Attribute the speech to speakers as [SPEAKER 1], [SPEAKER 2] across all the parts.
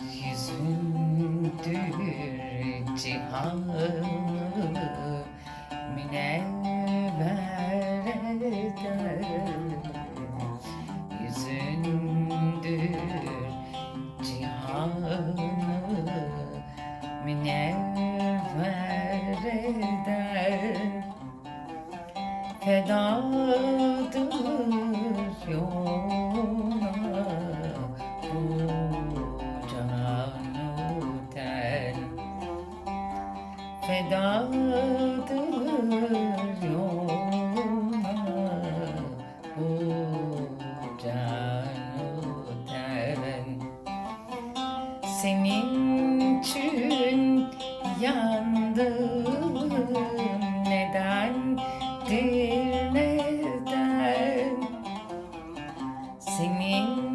[SPEAKER 1] Yüzündür cihan münevver eder Yüzündür cihanı münevver eder Fedadır Fedadır yoluna bu canı ten Senin için yandım. Nedendir neden? Senin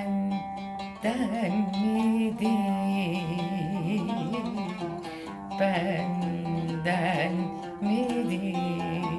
[SPEAKER 1] Senden midir? Benden midir